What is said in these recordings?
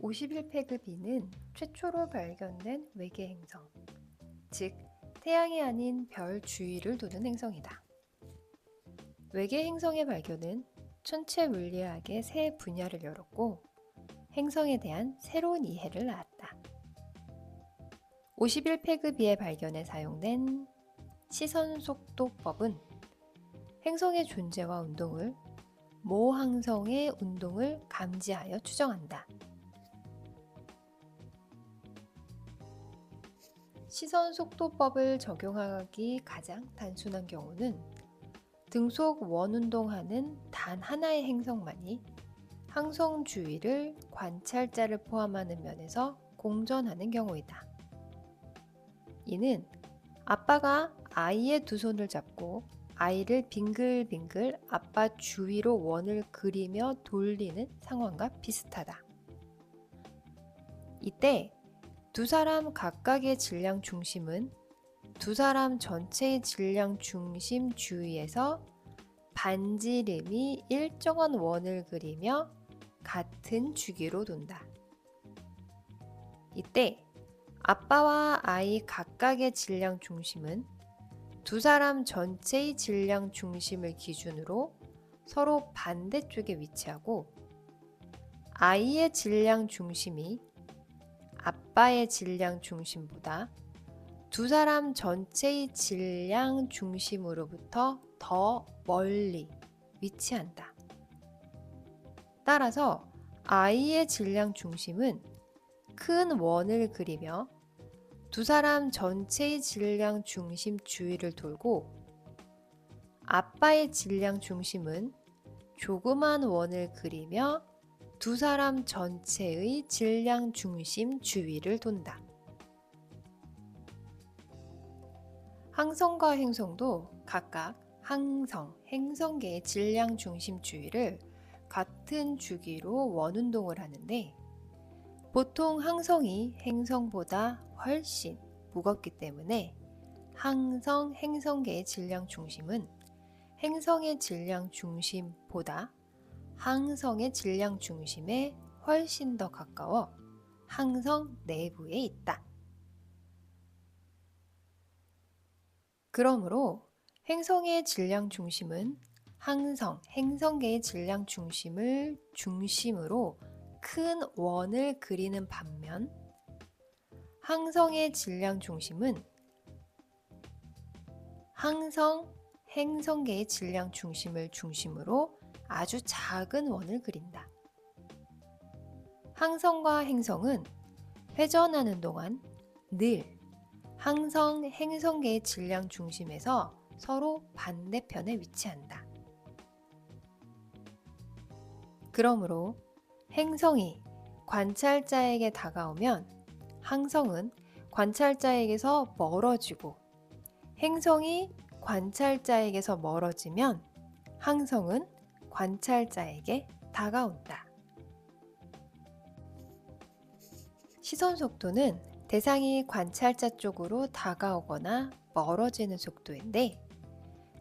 51패급 B는 최초로 발견된 외계 행성, 즉 태양이 아닌 별 주위를 도는 행성이다. 외계 행성의 발견은 천체 물리학의 새 분야를 열었고 행성에 대한 새로운 이해를 낳았다. 51패급 B의 발견에 사용된 시선 속도법은 행성의 존재와 운동을 모 항성의 운동을 감지하여 추정한다. 시선 속도법을 적용하기 가장 단순한 경우는 등속 원운동하는 단 하나의 행성만이 항성 주위를 관찰자를 포함하는 면에서 공전하는 경우이다. 이는 아빠가 아이의 두 손을 잡고 아이를 빙글빙글 아빠 주위로 원을 그리며 돌리는 상황과 비슷하다. 이때 두 사람 각각의 질량 중심은 두 사람 전체의 질량 중심 주위에서 반지름이 일정한 원을 그리며 같은 주기로 돈다. 이때 아빠와 아이 각각의 질량 중심은 두 사람 전체의 질량 중심을 기준으로 서로 반대쪽에 위치하고 아이의 질량 중심이 아빠의 질량 중심보다 두 사람 전체의 질량 중심으로부터 더 멀리 위치한다. 따라서 아이의 질량 중심은 큰 원을 그리며 두 사람 전체의 질량 중심 주위를 돌고 아빠의 질량 중심은 조그만 원을 그리며 두 사람 전체의 질량 중심 주위를 돈다. 항성과 행성도 각각 항성, 행성계의 질량 중심 주위를 같은 주기로 원운동을 하는데 보통 항성이 행성보다 훨씬 무겁기 때문에 항성, 행성계의 질량 중심은 행성의 질량 중심보다 항성의 질량 중심에 훨씬 더 가까워 항성 내부에 있다. 그러므로 행성의 질량 중심은 항성, 행성계의 질량 중심을 중심으로 큰 원을 그리는 반면 항성의 질량 중심은 항성, 행성계의 질량 중심을 중심으로 아주 작은 원을 그린다. 항성과 행성은 회전하는 동안 늘 항성, 행성계의 질량 중심에서 서로 반대편에 위치한다. 그러므로 행성이 관찰자에게 다가오면 항성은 관찰자에게서 멀어지고 행성이 관찰자에게서 멀어지면 항성은 관찰자에게 다가온다. 시선 속도는 대상이 관찰자 쪽으로 다가오거나 멀어지는 속도인데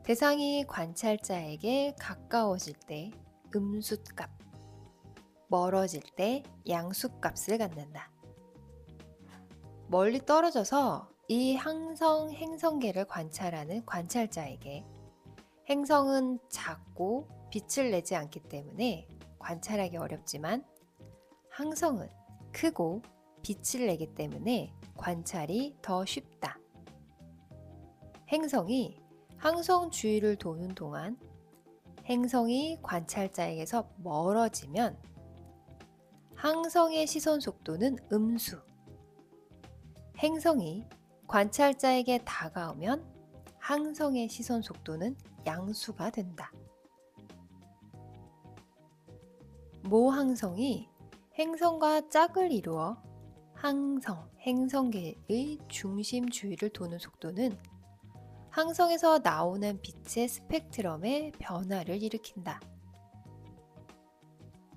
대상이 관찰자에게 가까워질 때 음수값, 멀어질 때 양수값을 갖는다. 멀리 떨어져서 이 항성 행성계를 관찰하는 관찰자에게 행성은 작고 빛을 내지 않기 때문에 관찰하기 어렵지만 항성은 크고 빛을 내기 때문에 관찰이 더 쉽다. 행성이 항성 주위를 도는 동안 행성이 관찰자에게서 멀어지면 항성의 시선 속도는 음수, 행성이 관찰자에게 다가오면 항성의 시선 속도는 양수가 된다. 모 항성이 행성과 짝을 이루어 항성, 행성계의 중심 주위를 도는 속도는 항성에서 나오는 빛의 스펙트럼의 변화를 일으킨다.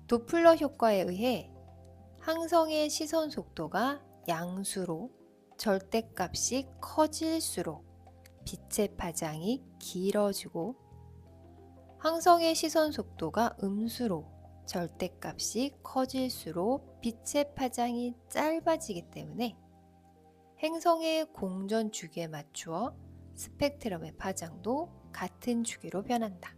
도플러 효과에 의해 항성의 시선 속도가 양수로 절대값이 커질수록 빛의 파장이 길어지고 항성의 시선 속도가 음수로 절대값이 커질수록 빛의 파장이 짧아지기 때문에 행성의 공전 주기에 맞추어 스펙트럼의 파장도 같은 주기로 변한다.